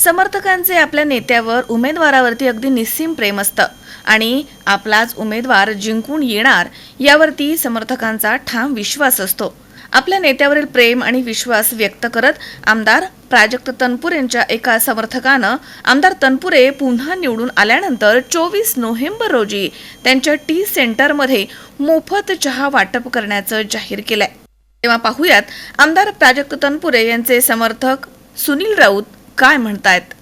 समर्थकांचे आपल्या नेत्यावर उमेदवारावरती अगदी निस्सीम प्रेम असतं. आणि आपलाच उमेदवार जिंकून येणार यावरती समर्थकांचा ठाम विश्वास असतो. आपल्या नेत्यावरील प्रेम आणि विश्वास व्यक्त करत आमदार प्राजक्त तनपुर यांच्या एका समर्थकानं आमदार तनपुरे पुन्हा निवडून आल्यानंतर चोवीस नोव्हेंबर रोजी त्यांच्या टी सेंटरमध्ये मोफत चहा वाटप करण्याचं जाहीर केलंय. तेव्हा पाहूयात आमदार प्राजक्त तनपुरे यांचे समर्थक सुनील राऊत काय म्हणतायत?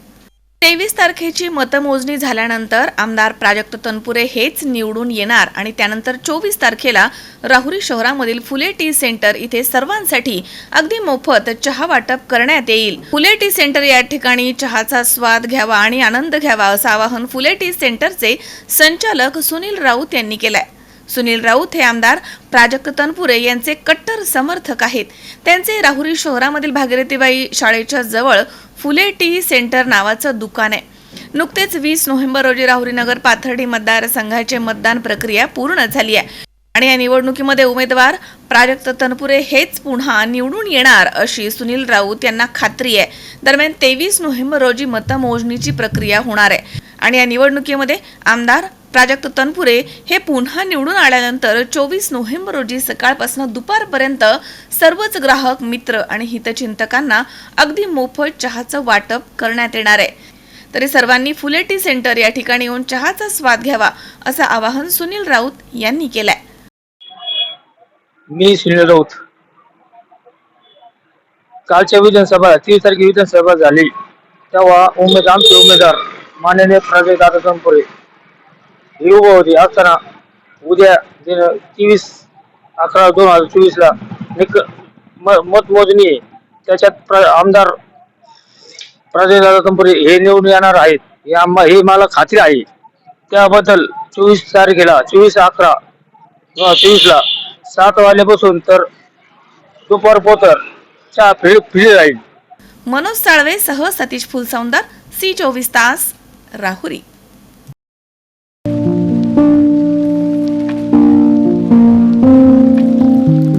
तेवीस तारखेची मतमोजणी झाल्यानंतर आमदार प्राजक्त तनपुरे हेच निवडून येणार आणि त्यानंतर चोवीस तारखेला राहुरी शहरामधील फुले टी सेंटर इथे सर्वांसाठी अगदी मोफत चहा वाटप करण्यात येईल. फुले टी सेंटर या ठिकाणी चहाचा स्वाद घ्यावा आणि आनंद घ्यावा असं आवाहन फुले टी सेंटरचे संचालक सुनील राऊत यांनी केलंय. सुनील राऊत हे आमदार प्राजक्त तनपुरे यांचे कट्टर समर्थक आहेत. त्यांचे राहुरी शहरामधील भागीरथीबाई शाळेच्या जवळ फुले टी सेंटर नावाचं दुकान आहे. नुकतेच वीस नोव्हेंबर रोजी राहुरी नगर पाथर्डी मतदारसंघाचे मतदान प्रक्रिया पूर्ण झाली आहे. आणि या निवडणुकीमध्ये उमेदवार प्राजक्त तनपुरे हेच पुन्हा निवडून येणार अशी सुनील राऊत यांना खात्री आहे. दरम्यान तेवीस नोव्हेंबर रोजी मतमोजणीची प्रक्रिया होणार आहे. आणि या निवडणुकीमध्ये आमदार प्राजक्त तनपुरे हे पुन्हा निवडून आल्यानंतर चोवीस नोव्हेंबर रोजी सकाळपासून दुपारपर्यंत सर्वच ग्राहक मित्र आणि हितचिंतकांना अगदी मोफत चहाचं वाटप करण्यात येणार आहे. तरी सर्वांनी फुले टी सेंटर या ठिकाणी येऊन चहाचा स्वाद घ्यावा असं आवाहन सुनील राऊत यांनी केलंय. मी सुनील राऊत. कालच्या विधानसभा तीस तारखे विधानसभा झाली. तेव्हा उमेद आमचे उमेदवार माननीय प्राजक्त तनपुरे हे असताना उद्या तेवीस अकरा दोन हजार चोवीसला निक म- मतमोजणी आहे. त्याच्यात प्र आमदार प्राजक्त दादा हे निवडून येणार आहेत. हे आम्हा हे मला खात्री आहे. त्याबद्दल चोवीस तारखेला चोवीस अकरा दोन हजार सात वाजल्यापासून तर दुपार पोतर चहा फिर फिरली राहील. मनोज साळवे सह सतीश फुलसौंदर सी चोवीस तास राहुरी.